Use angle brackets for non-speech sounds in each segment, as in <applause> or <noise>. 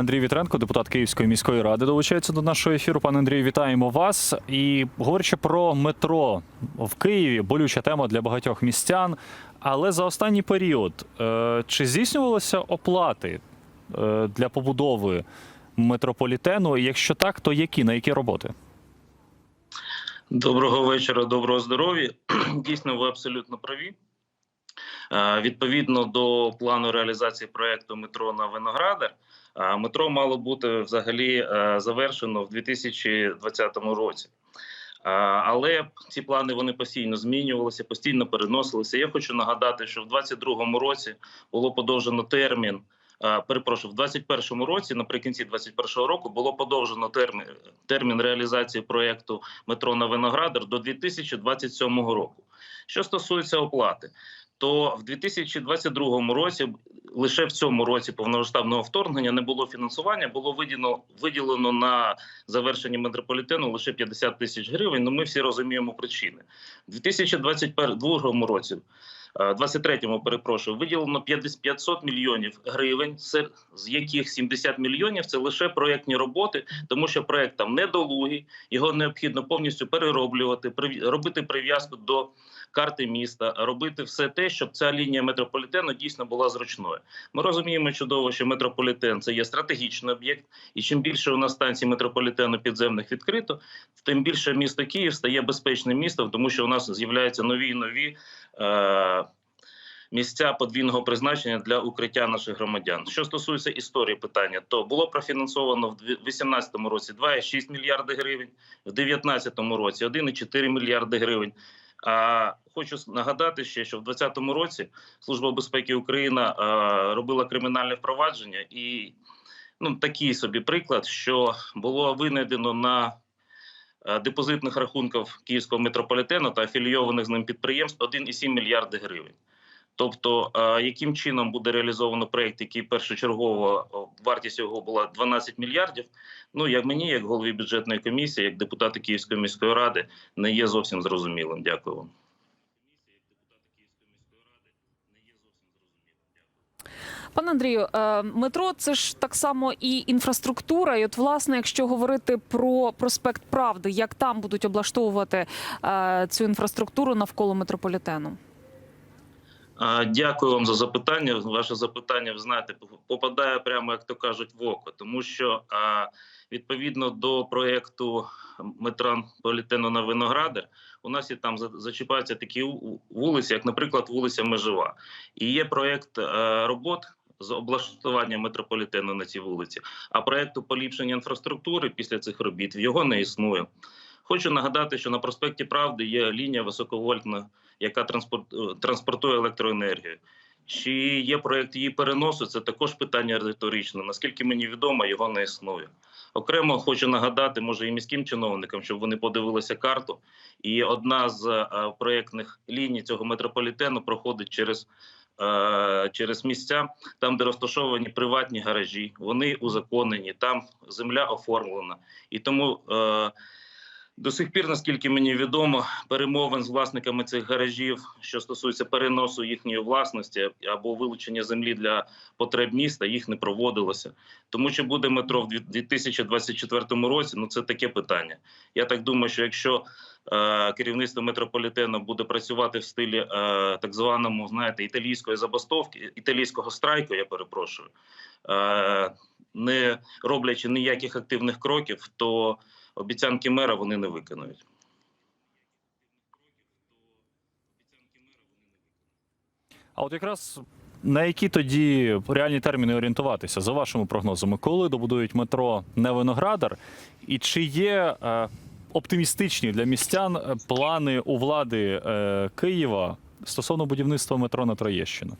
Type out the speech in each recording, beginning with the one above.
Андрій Вітренко, депутат Київської міської ради, долучається до нашого ефіру. Пане Андрію, вітаємо вас. І говорячи про метро в Києві, болюча тема для багатьох містян. Але за останній період е, чи здійснювалися оплати е, для побудови метрополітену? Якщо так, то які на які роботи? Доброго вечора, доброго здоров'я. <clears throat> Дійсно, ви абсолютно праві. Е, Відповідно до плану реалізації проекту метро на Виноградар, метро мало бути взагалі е, завершено в 2020 році. Але ці плани вони постійно змінювалися, постійно переносилися. Я хочу нагадати, що в 2022 році було подовжено термін. е, Перепрошую, в 2021 році, наприкінці 2021 року, було подовжено термін, термін реалізації проекту метро на Виноградар до 2027 року. Що стосується оплати, то в 2022 році, лише в цьому році повномасштабного вторгнення, не було фінансування, було виділено, виділено на завершення метрополітену лише 50 тисяч гривень. Ну ми всі розуміємо причини. У 2022 році. е, 23-му, перепрошую, виділено 50 500 мільйонів гривень, з яких 70 мільйонів це лише проєктні роботи, тому що проєкт там недолугий, його необхідно повністю перероблювати, робити прив'язку до карти міста, робити все те, щоб ця лінія метрополітену дійсно була зручною. Ми розуміємо чудово, що метрополітен це є стратегічний об'єкт, і чим більше у нас станцій метрополітену підземних відкрито, тим більше місто Київ стає безпечним містом, тому що у нас з'являються нові і нові. Е- Місця подвійного призначення для укриття наших громадян. Що стосується історії питання, то було профінансовано в 2018 році 2,6 мільярди гривень, в 2019 році 1,4 мільярди гривень. А хочу нагадати ще, що в 2020 році Служба безпеки України е, робила кримінальне впровадження, і ну такий собі приклад, що було винайдено на е, депозитних рахунках Київського метрополітену та афілійованих з ним підприємств 1,7 мільярди гривень. Тобто, е, яким чином буде реалізовано проєкт, який першочергово вартість його була 12 мільярдів. Ну як мені, як голові бюджетної комісії, як депутати Київської міської ради, не є зовсім зрозумілим. Дякую вам. Пане Андрію, е, метро це ж так само і інфраструктура. І от, власне, якщо говорити про проспект Правди, як там будуть облаштовувати е, цю інфраструктуру навколо метрополітену? Дякую вам за запитання. Ваше запитання, ви знаєте, попадає прямо, як то кажуть, в око, тому що відповідно до проєкту метрополітену на Виноградар, у нас і там за- зачіпаються такі вулиці, як, наприклад, вулиця Межова. І є проєкт е, робот з облаштування метрополітену на цій вулиці. А проєкту поліпшення інфраструктури після цих робіт його не існує. Хочу нагадати, що на проспекті Правди є лінія високовольтна яка е, транспортує електроенергію. Чи є проєкт її переносу? Це також питання риторичне. Наскільки мені відомо, його не існує. Окремо хочу нагадати, може, і міським чиновникам, щоб вони подивилися карту. І одна з е, проєктних ліній цього метрополітену проходить через, е, через місця, там, де розташовані приватні гаражі. Вони узаконені, там земля оформлена. І тому. До сих пір, наскільки мені відомо, перемовин з власниками цих гаражів, що стосується переносу їхньої власності або вилучення землі для потреб міста, їх не проводилося. Тому що буде метро в 2024 році, ну це таке питання. Я так думаю, що якщо е, керівництво метрополітену буде працювати в стилі е, так званому, знаєте, італійської забастовки, італійського страйку, я перепрошую, е, не роблячи ніяких активних кроків, то обіцянки мера вони не виконують. А от якраз на які тоді реальні терміни орієнтуватися за вашими прогнозами, коли добудують метро не Виноградар, і чи є е, оптимістичні для містян е, плани у влади е, Києва стосовно будівництва метро на Троєщину?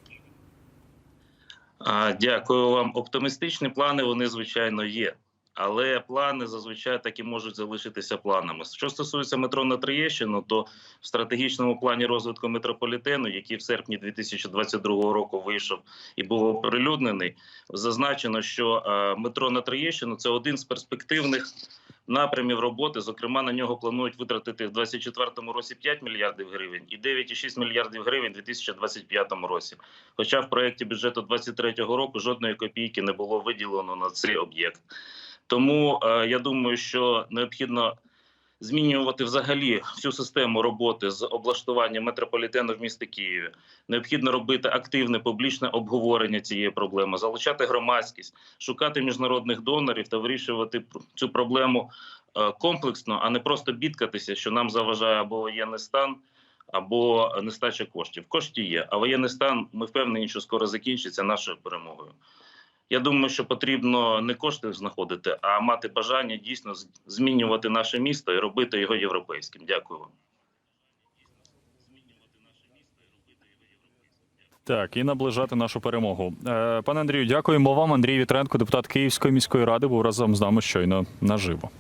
Дякую вам. Оптимістичні плани вони звичайно є. Але плани зазвичай так і можуть залишитися планами. Що стосується метро на Троєщину, то в стратегічному плані розвитку метрополітену, який в серпні 2022 року вийшов і був оприлюднений, зазначено, що е, метро на Троєщину це один з перспективних напрямів роботи. Зокрема, на нього планують витратити в 2024 році 5 мільярдів гривень і 9,6 мільярдів гривень у 2025 році. Хоча в проєкті бюджету 2023 року жодної копійки не було виділено на цей об'єкт. Тому е, я думаю, що необхідно змінювати взагалі всю систему роботи з облаштування метрополітену в місті Києві. Необхідно робити активне публічне обговорення цієї проблеми, залучати громадськість, шукати міжнародних донорів та вирішувати цю проблему е, комплексно, а не просто бідкатися, що нам заважає або воєнний стан, або нестача коштів. Кошти є, а воєнний стан ми впевнені, що скоро закінчиться нашою перемогою. Я думаю, що потрібно не кошти знаходити, а мати бажання дійсно змінювати наше місто і робити його європейським. Дякую вам. Так, і наближати нашу перемогу. Е, Пане Андрію, дякуємо вам. Андрій Вітренко, депутат Київської міської ради, був разом з нами щойно наживо.